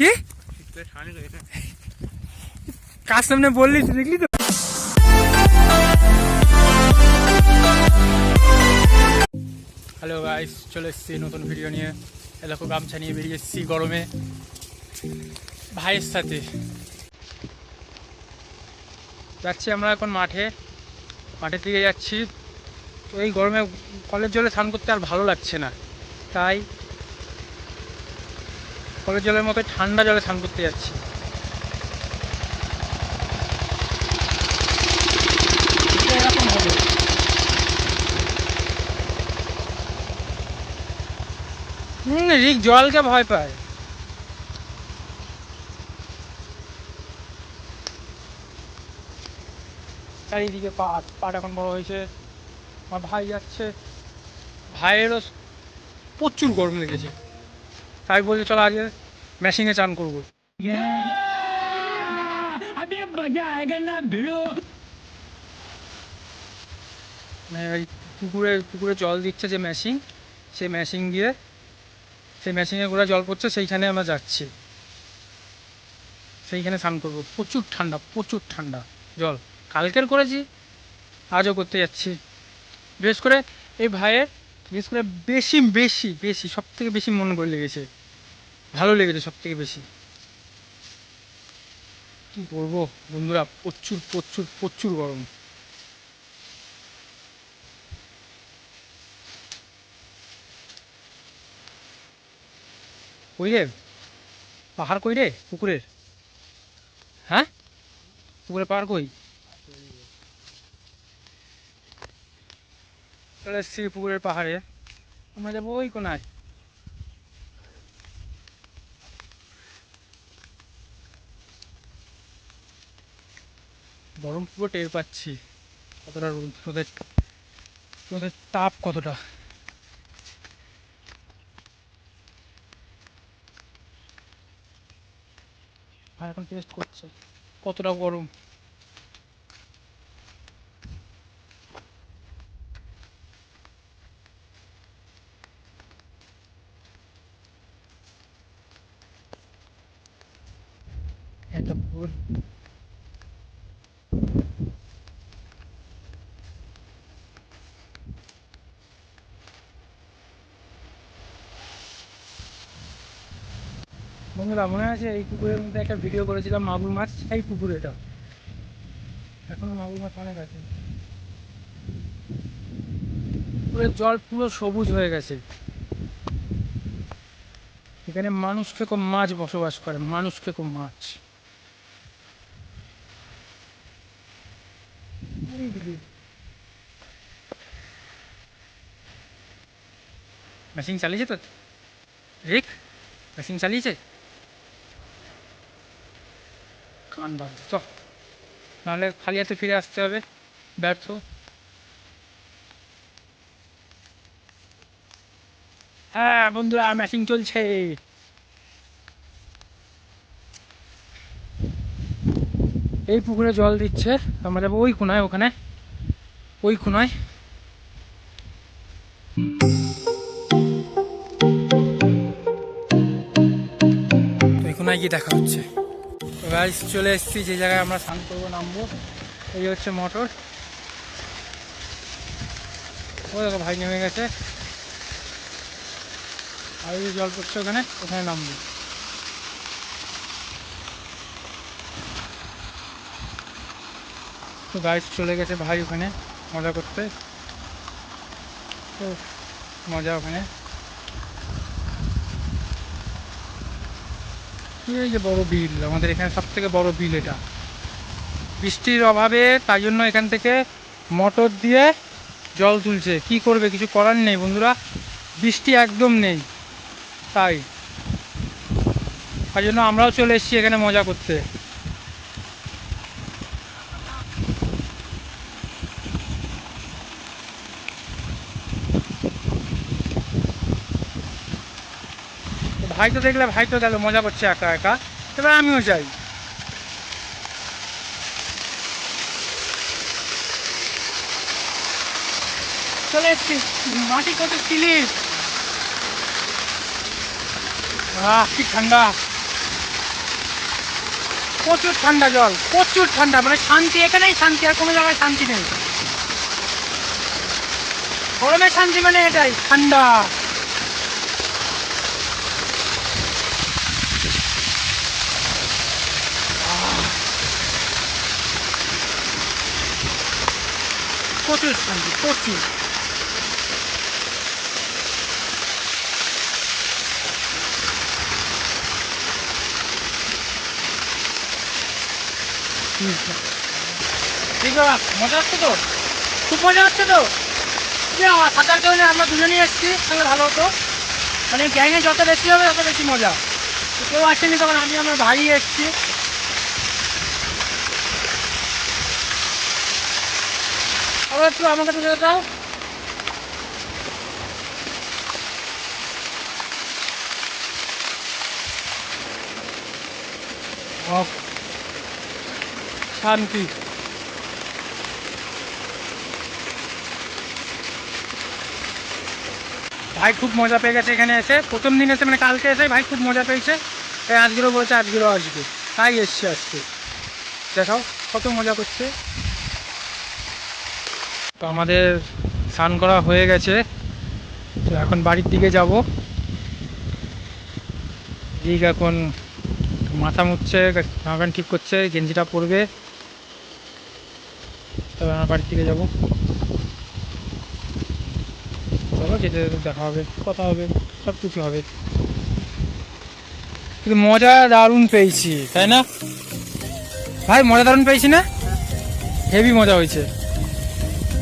কি? কার সামনে বললি তুই দেখলি তো? হ্যালো গাইস চলে এসেছি নতুন ভিডিও নিয়ে। এলাকা গামছা নিয়ে বেরিয়ে এসেছি গরমে। ভাইয়ের সাথে। যাচ্ছি আমরা এখন মাঠে। মাঠের দিকে যাচ্ছি। তো এই গরমে কলের জলে স্নান করতে আর ভালো লাগছে না। তাই কলের জলের মতো ঠান্ডা জলে স্নান করতে যাচ্ছি। হুম, রিক, জলকে ভয় পায়। চারিদিকে পাট পাট এখন বড় হয়েছে। আমার ভাই যাচ্ছে। ভাইয়েরও প্রচুর গরম লেগেছে। তাই বলছে চলো আজকে মেশিনে চান করব। মানে পুকুরে পুকুরে জল দিচ্ছে যে মেশিন সেই মেশিন দিয়ে সেই মেশিনে গোড়া জল পড়ছে সেইখানে আমরা যাচ্ছি। সেইখানে স্নান করব। প্রচুর ঠান্ডা প্রচুর ঠান্ডা। জল। কালকের করেছি আজও করতে যাচ্ছি। বিশেষ করে এই ভাইয়ের বিশেষ করে বেশি বেশি বেশি সব থেকে বেশি মন করে লেগেছে। ভালো লেগেছে সব থেকে বেশি। কি বলব? বন্ধুরা, প্রচুর প্রচুর প্রচুর গরম। কই রে? পাহাড় কই রে? পুকুরের? হ্যাঁ? পুকুরের পাহাড় কই? চলে এসছি পুকুরের পাহাড়ে। আমরা যাব ওই কোনায়। গরম পুরো টের পাচ্ছি। কতটা রোদ, রোদের রোদের তাপ কতটা? এখন টেস্ট করছে, কতটা গরম? এত বন্ধুরা, মনে আছে? এই পুকুরের মধ্যে একটা ভিডিও করেছিলাম, মাগুর মাছ। এই পুকুর, এটা। এখনও মাগুর মাছ অনেক আছে। পুকুরের জল পুরো সবুজ হয়ে গেছে। এখানে মানুষ খেকো মাছ বসবাস করে মানুষ খেকো মাছ। মেশিন চালিয়েছে তো? রিক মেশিন চালিয়েছে? কান বাদ চ। নাহলে খালি হাতে ফিরে আসতে হবে। ব্যর্থ। হ্যাঁ বন্ধুরা ম্যাচিং চলছে। এই পুকুরে জল দিচ্ছে। আমরা যাব ওই কোনায়, ওখানে। ওই কোনায়। ওই কোনায় গিয়ে দেখা হচ্ছে। গাড়ি চলে এসেছি, যে জায়গায় আমরা স্নান করব, নামবো। এই হচ্ছে মোটর। ও দেখো, ভাই নেমে গেছে। আর জল পড়ছে ওখানে ওখানে নামবো। তো গাড়ি চলে গেছে ভাই ওখানে, মজা করতে। তো মজা ওখানে। এই যে বড় বিল? আমাদের এখানে সব থেকে বড় বিল এটা। বৃষ্টির অভাবে তাই জন্য এখান থেকে মোটর দিয়ে জল তুলছে। কি করবে? কিছু করার নেই বন্ধুরা। বৃষ্টি একদম নেই। তাই। তাই জন্য আমরাও চলে এসেছি এখানে মজা করতে। ভাই তো দেখলে, ভাই তো গেল, মজা করছে একা একা। এবার আমিও যাই। চলে এসছি। মাটি কত স্লিপ কি ঠান্ডা। প্রচুর ঠান্ডা জল, প্রচুর ঠান্ডা। মানে শান্তি, এখানেই শান্তি, আর কোনো জায়গায় শান্তি নেই। গরমে শান্তি মানে এটাই, ঠান্ডা। প্রচুর শান্তি প্রচুর মজা হচ্ছে তো? খুব মজা হচ্ছে তো? থাকার জন্য আমরা দুজনেই এসেছি তাহলে ভালো হতো। মানে গ্যাংয়ে যত বেশি হবে, তত বেশি মজা। কেউ আসেনি তখন আমি আমার ভাই এসেছি। আবার একটু আমাকে তুলে দাও। শান্তি। ভাই খুব মজা পেয়ে গেছে এখানে এসে। প্রথম দিন এসে মানে কালকে এসে ভাই খুব মজা পেয়েছে। তাই আজকেরও বলছে, আজকেরও আসবে। তাই এসছে আজকে। দেখাও কত মজা করছে। তো আমাদের স্নান করা হয়ে গেছে। তো এখন বাড়ির দিকে যাব। ঠিক এখন মাথা জামা প্যান্ট ঠিক করছে, গেঞ্জিটা পরবে। তবে আমার বাড়ির দিকে যাব। চলো যেতে দেখা হবে, কথা হবে সব কিছু হবে। কিন্তু মজা দারুণ পেয়েছি, তাই না? ভাই, মজা দারুণ পেয়েছি না? হেভি মজা হয়েছে।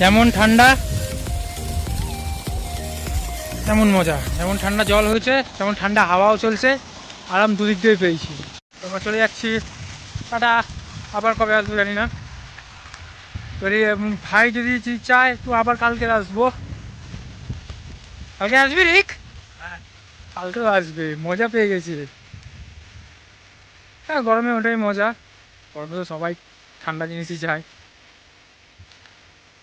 যেমন ঠান্ডা তেমন মজা। যেমন ঠান্ডা জল হয়েছে তেমন ঠান্ডা হাওয়াও চলছে আরাম দুদিক দিয়ে পেয়েছি। তোমরা চলে যাচ্ছি টাটা। আবার কবে আসব জানি না। যদি ভাই যদি যদি চায় তো আবার কালকে আসব। কালকে আসবি রিক? কালকেও আসবে মজা পেয়ে গেছে। হ্যাঁ গরমে ওটাই মজা। গরমে তো সবাই ঠান্ডা জিনিসই চায়।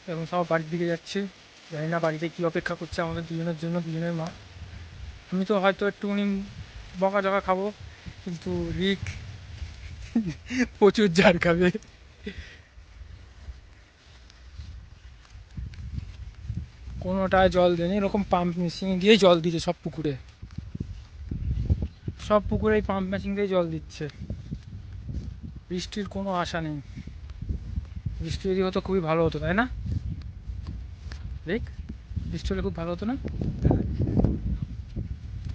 এবং সব বাড়ির দিকে যাচ্ছি। জানি না বাড়িতে কী অপেক্ষা করছে আমাদের দুজনের জন্য, দুজনের মা। আমি তো হয়তো একটুখানি বকা জকা খাব, কিন্তু রিক প্রচুর ঝাড় খাবে। কোনোটায় জল দেয়নি, এরকম পাম্প মেশিন দিয়ে জল দিচ্ছে সব পুকুরে। সব পুকুরে এই পাম্প মেশিন দিয়ে জল দিচ্ছে। বৃষ্টির কোনো আশা নেই। বৃষ্টি যদি হতো খুবই ভালো হতো তাই না দেখ বৃষ্টি হলে খুব ভালো হতো না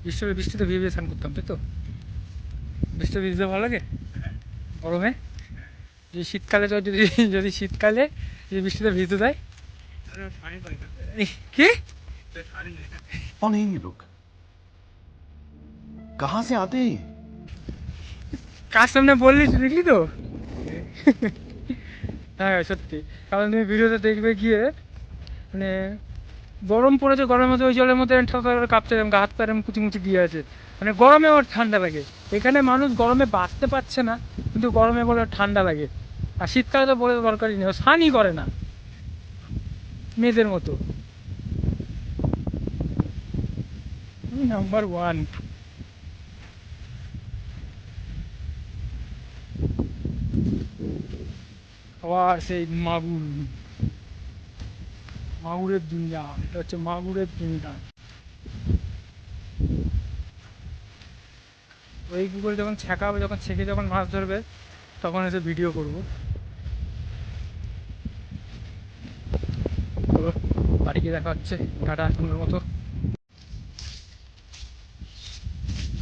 বৃষ্টি হলে বৃষ্টিতে ভিজে ভিজে স্নান করতাম তাই তো বৃষ্টিতে ভিজতে ভালো লাগে গরমে যদি শীতকালে তো যদি যদি শীতকালে যদি বৃষ্টিতে ভিজতে দেয় কি कौन है ये लोग कहाँ से आते हैं ये? কার সামনে বললি তুই দেখলি তো হ্যাঁ সত্যি। কারণ তুমি ভিডিওতে দেখবে গিয়ে মানে গরম পড়েছে, গরমের মধ্যে ওই জলের মধ্যে এরকম গা হাত পা এরকম কুচি মুচি দিয়ে আছে। মানে গরমে ওর ঠান্ডা লাগে। এখানে মানুষ গরমে বাঁচতে পারছে না, কিন্তু গরমে বলে ঠান্ডা লাগে। আর শীতকালে তো বলে দরকারই নেই, ও স্নানই করে না। মেয়েদের মতো। নাম্বার ওয়ান আবার সেই মাগুর মাগুরের দুনিয়া এটা হচ্ছে মাগুরের দুনিয়া ওই পুকুরে যখন ছেঁকা হবে যখন ছেঁকে যখন মাছ ধরবে তখন এসে ভিডিও করব। চলো, বাড়ি দেখা হচ্ছে। টাটা এখনের মতো।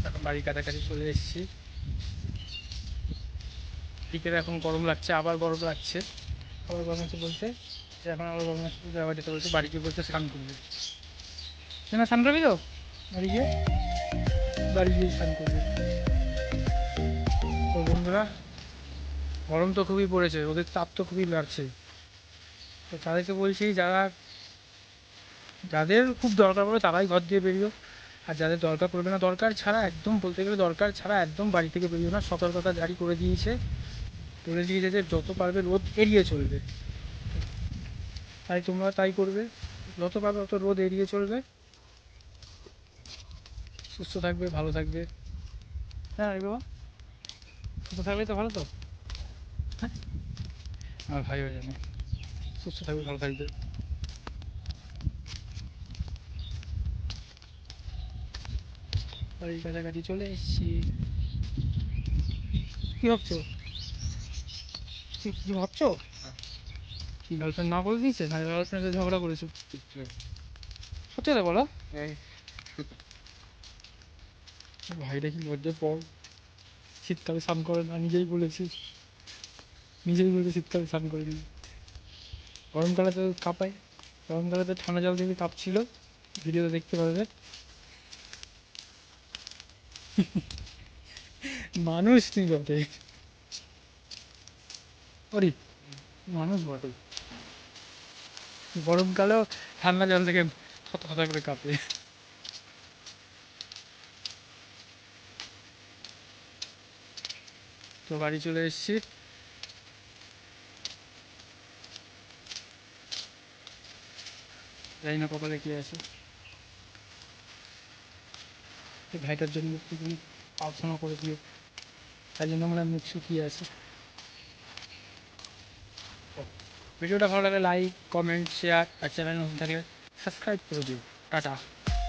এখন বাড়ির কাছাকাছি চলে এসেছি। বিকেলে এখন গরম লাগছে, আবার গরম লাগছে। আবার গরম লাগছে বলতে, যে এখন আবার গরম লাগছে আবার যেতে বলছে, বাড়ি গিয়ে বলতে স্নান করবে। না স্নান করবি তো? বাড়ি গিয়ে? বাড়ি গিয়ে স্নান করবে। তো বন্ধুরা, গরম তো খুবই পড়েছে, ওদের তাপ তো খুবই লাগছে তো তাদেরকে বলছি, যারা, যাদের খুব দরকার পড়বে, তারাই ঘর দিয়ে বেরিয়েও আর যাদের দরকার পড়বে না, দরকার ছাড়া একদম বলতে গেলে দরকার ছাড়া একদম বাড়ি থেকে বেরিয়েও না। সতর্কতা জারি করে দিয়েছে। দিয়েছে যে যত পারবে রোদ এড়িয়ে চলবে। তাই তোমরা তাই করবে। যত পারবে তত রোদ এড়িয়ে চলবে। সুস্থ থাকবে ভালো থাকবে। হ্যাঁ রে বাবা। সুস্থ থাকলে তো ভালো তো। আমার ভাই হয়ে যাবে। সুস্থ থাকবে ভালো থাকবে। বাড়ির কাছাকাছি চলে এসেছি। কি ভাবছ? কি কি ভাবছ? গার্লফ্রেন্ড না বলে দিয়েছে? না গার্লফ্রেন্ডের ঝগড়া করেছ? সত্যি কথা বলো। ভাইটা কি লজ্জার পর শীতকালে স্নান করে না নিজেই বলেছিস নিজেই বলে শীতকালে স্নান করে নি গরমকালে তো কাঁপায়। গরমকালে তো ঠান্ডা জল দিয়ে কাঁপছিল। ভিডিওতে দেখতে পারবে মানুষ তুই বটে। ওরি মানুষ বটে। গরমকালেও ঠান্ডা জল থেকে শত কথা করে কাঁপে। তো বাড়ি চলে এসেছি। জানি না কপালে কি আছে। ভাইটার জন্য একটু প্রার্থনা করে দিও তাই জন্য আমরা মুখ শুকিয়ে আছে। ভিডিওটা ভালো লাগলে লাইক কমেন্ট শেয়ার আর চ্যানেল নতুন থাকলে সাবস্ক্রাইব করে দিও। টাটা।